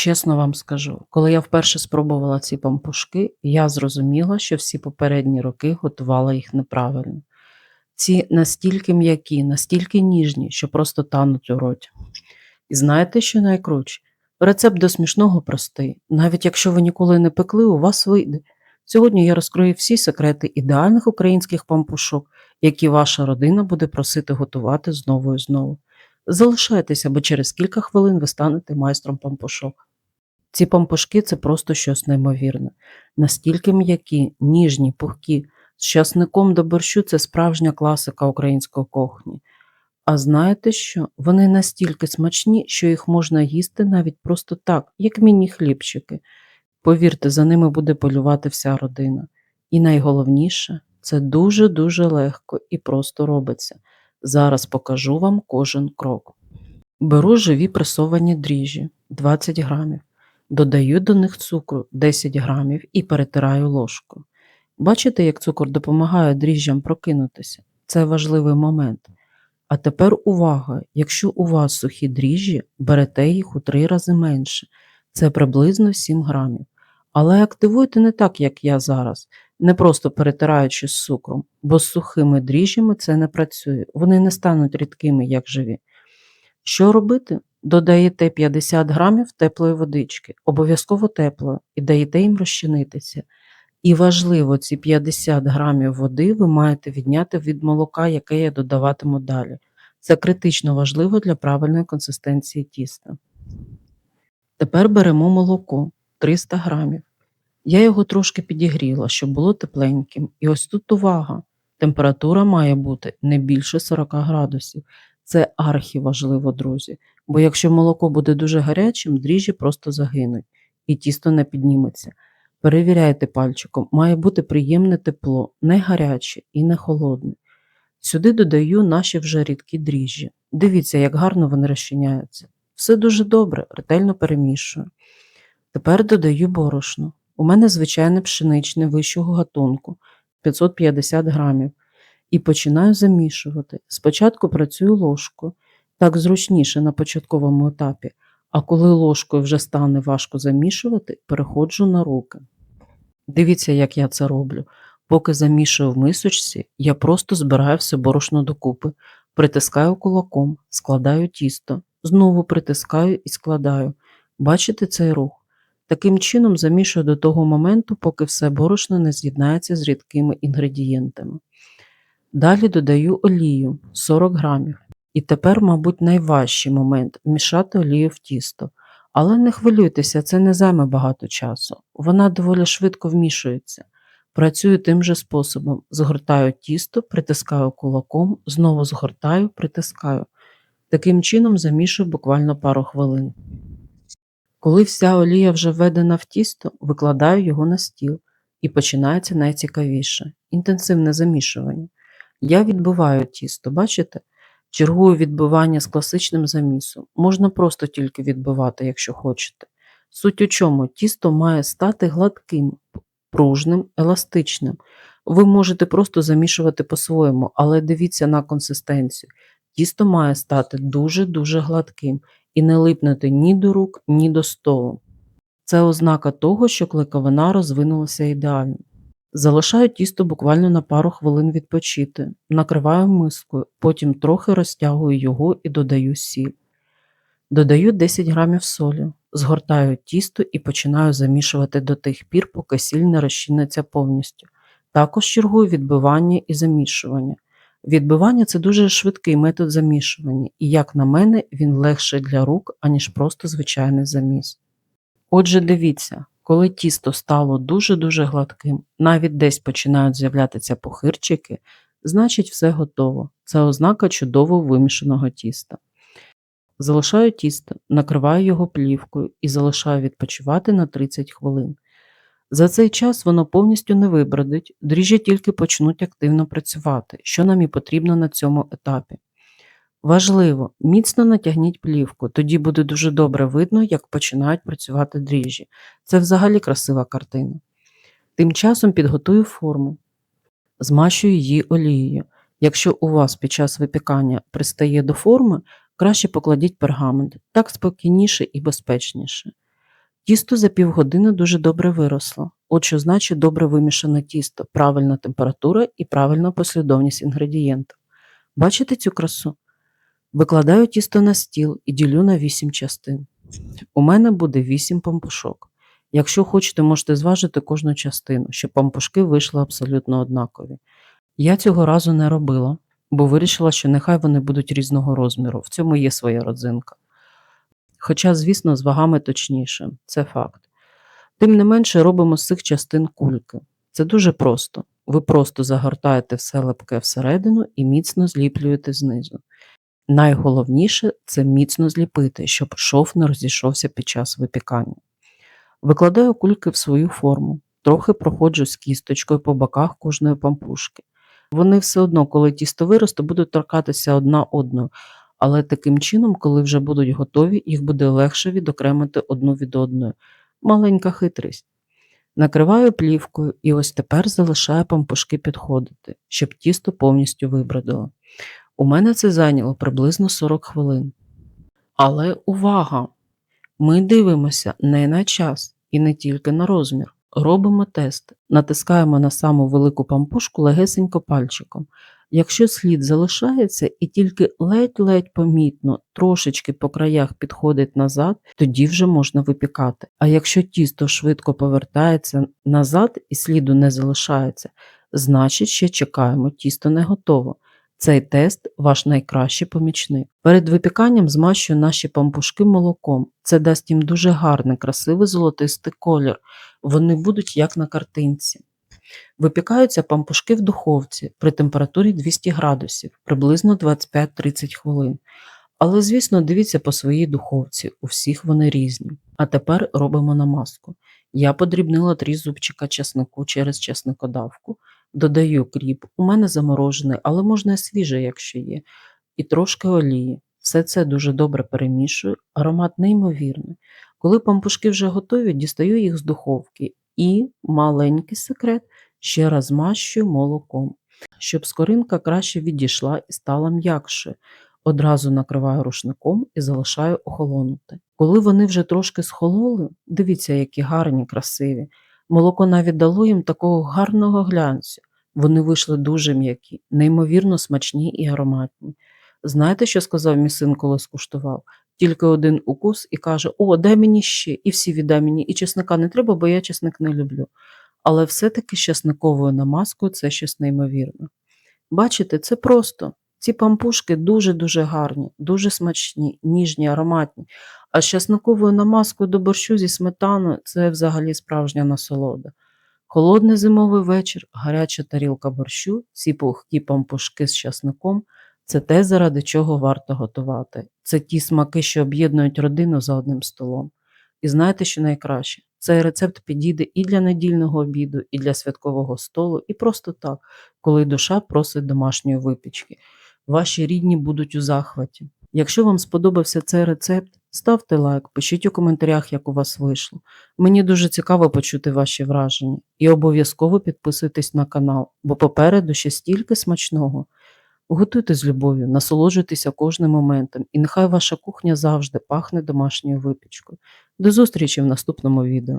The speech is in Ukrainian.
Чесно вам скажу, коли я вперше спробувала ці пампушки, я зрозуміла, що всі попередні роки готувала їх неправильно. Ці настільки м'які, настільки ніжні, що просто тануть у роті. І знаєте, що найкруче? Рецепт до смішного простий. Навіть якщо ви ніколи не пекли, у вас вийде. Сьогодні я розкрию всі секрети ідеальних українських пампушок, які ваша родина буде просити готувати знову і знову. Залишайтеся, бо через кілька хвилин ви станете майстром пампушок. Ці пампушки це просто щось неймовірне. Настільки м'які, ніжні, пухкі. З часником до борщу це справжня класика української кухні. А знаєте що? Вони настільки смачні, що їх можна їсти навіть просто так, як міні-хлібчики. Повірте, за ними буде полювати вся родина. І найголовніше, це дуже-дуже легко і просто робиться. Зараз покажу вам кожен крок. Беру живі пресовані дріжджі 20 грамів, додаю до них цукру 10 грамів і перетираю ложкою. Бачите, як цукор допомагає дріжджам прокинутися? Це важливий момент. А тепер увага! Якщо у вас сухі дріжджі, берете їх у три рази менше. Це приблизно 7 грамів. Але активуйте не так, як я зараз, не просто перетираючи з цукром, бо з сухими дріжджами це не працює, вони не стануть рідкими, як живі. Що робити? Додаєте 50 грамів теплої водички, обов'язково теплої, і даєте їм розчинитися. І важливо, ці 50 грамів води ви маєте відняти від молока, яке я додаватиму далі. Це критично важливо для правильної консистенції тіста. Тепер беремо молоко 300 грамів. Я його трошки підігріла, щоб було тепленьким. І ось тут увага. Температура має бути не більше 40 градусів. Це архіважливо, друзі. Бо якщо молоко буде дуже гарячим, дріжджі просто загинуть і тісто не підніметься. Перевіряйте пальчиком, має бути приємне тепло, не гаряче і не холодне. Сюди додаю наші вже рідкі дріжджі. Дивіться, як гарно вони розчиняються. Все дуже добре, ретельно перемішую. Тепер додаю борошно. У мене звичайне пшеничне вищого гатунку 550 грамів. І починаю замішувати. Спочатку працюю ложкою, так зручніше на початковому етапі, а коли ложкою вже стане важко замішувати, переходжу на руки. Дивіться, як я це роблю. Поки замішую в мисочці, я просто збираю все борошно докупи, притискаю кулаком, складаю тісто, знову притискаю і складаю. Бачите цей рух? Таким чином замішую до того моменту, поки все борошно не з'єднається з рідкими інгредієнтами. Далі додаю олію 40 грамів. І тепер, мабуть, найважчий момент вмішати олію в тісто. Але не хвилюйтеся, це не займе багато часу. Вона доволі швидко вмішується. Працюю тим же способом: згортаю тісто, притискаю кулаком, знову згортаю, притискаю. Таким чином замішую буквально пару хвилин. Коли вся олія вже введена в тісто, викладаю його на стіл і починається найцікавіше інтенсивне замішування. Я відбиваю тісто, бачите? Чергую відбивання з класичним замісом. Можна просто тільки відбивати, якщо хочете. Суть у чому тісто має стати гладким, пружним, еластичним. Ви можете просто замішувати по-своєму, але дивіться на консистенцію. Тісто має стати дуже-дуже гладким і не липнути ні до рук, ні до столу. Це ознака того, що клейковина розвинулася ідеально. Залишаю тісто буквально на пару хвилин відпочити, накриваю мискою, потім трохи розтягую його і додаю сіль. Додаю 10 грамів солі, згортаю тісто і починаю замішувати до тих пір, поки сіль не розчиниться повністю. Також чергую відбивання і замішування. Відбивання це дуже швидкий метод замішування, і, як на мене, він легший для рук, аніж просто звичайний заміс. Отже, дивіться, коли тісто стало дуже-дуже гладким, навіть десь починають з'являтися похирчики, значить все готово. Це ознака чудово вимішаного тіста. Залишаю тісто, накриваю його плівкою і залишаю відпочивати на 30 хвилин. За цей час воно повністю не вибродить, дріжджі тільки почнуть активно працювати, що нам і потрібно на цьому етапі. Важливо, міцно натягніть плівку, тоді буде дуже добре видно, як починають працювати дріжджі. Це взагалі красива картина. Тим часом підготую форму, змащую її олією. Якщо у вас під час випікання пристає до форми, краще покладіть пергамент, так спокійніше і безпечніше. Тісто за півгодини дуже добре виросло. От що значить добре вимішане тісто, правильна температура і правильна послідовність інгредієнтів. Бачите цю красу? Викладаю тісто на стіл і ділю на 8 частин. У мене буде 8 пампушок. Якщо хочете, можете зважити кожну частину, щоб пампушки вийшли абсолютно однакові. Я цього разу не робила, бо вирішила, що нехай вони будуть різного розміру. В цьому є своя родзинка. Хоча, звісно, з вагами точніше, це факт. Тим не менше робимо з цих частин кульки. Це дуже просто. Ви просто загортаєте все лепке всередину і міцно зліплюєте знизу. Найголовніше це міцно зліпити, щоб шов не розійшовся під час випікання. Викладаю кульки в свою форму, трохи проходжу з кісточкою по боках кожної пампушки. Вони все одно, коли тісто виросте, будуть торкатися одна одною, але таким чином, коли вже будуть готові, їх буде легше відокремити одну від одної. Маленька хитрість. Накриваю плівкою і ось тепер залишаю пампушки підходити, щоб тісто повністю вибродило. У мене це зайняло приблизно 40 хвилин. Але увага! Ми дивимося не на час і не тільки на розмір. Робимо тест, натискаємо на саму велику пампушку легесенько пальчиком. Якщо слід залишається і тільки ледь-ледь помітно трошечки по краях підходить назад, тоді вже можна випікати. А якщо тісто швидко повертається назад і сліду не залишається, значить ще чекаємо, тісто не готово. Цей тест ваш найкращий помічник. Перед випіканням змащую наші пампушки молоком. Це дасть їм дуже гарний, красивий золотистий колір. Вони будуть як на картинці. Випікаються пампушки в духовці при температурі 200 градусів, приблизно 25-30 хвилин. Але, звісно, дивіться по своїй духовці, у всіх вони різні. А тепер робимо намазку. Я подрібнила три зубчика чеснику через чесникодавку, додаю кріп, у мене заморожений, але можна і свіжий, якщо є, і трошки олії. Все це дуже добре перемішую, аромат неймовірний. Коли пампушки вже готові, дістаю їх з духовки і, маленький секрет, ще раз змащую молоком, щоб скоринка краще відійшла і стала м'якшою. Одразу накриваю рушником і залишаю охолонути. Коли вони вже трошки схололи, дивіться, які гарні, красиві. Молоко навіть дало їм такого гарного глянцю. Вони вийшли дуже м'які, неймовірно смачні і ароматні. Знаєте, що сказав мій син, коли скуштував? Тільки один укус і каже: О, дай мені ще, і всі віддай мені, і чесника не треба, бо я чесник не люблю. Але все-таки з чесниковою намазкою це щось неймовірне. Бачите, це просто. Ці пампушки дуже-дуже гарні, дуже смачні, ніжні, ароматні. А з часниковою намазкою до борщу зі сметаною це взагалі справжня насолода. Холодний зимовий вечір, гаряча тарілка борщу, ці пухкі пампушки з часником це те, заради чого варто готувати. Це ті смаки, що об'єднують родину за одним столом. І знаєте, що найкраще? Цей рецепт підійде і для недільного обіду, і для святкового столу, і просто так, коли душа просить домашньої випічки. Ваші рідні будуть у захваті. Якщо вам сподобався цей рецепт, ставте лайк, пишіть у коментарях, як у вас вийшло. Мені дуже цікаво почути ваші враження. І обов'язково підписуйтесь на канал, бо попереду ще стільки смачного. Готуйте з любов'ю, насолоджуйтеся кожним моментом, і нехай ваша кухня завжди пахне домашньою випічкою. До зустрічі в наступному відео.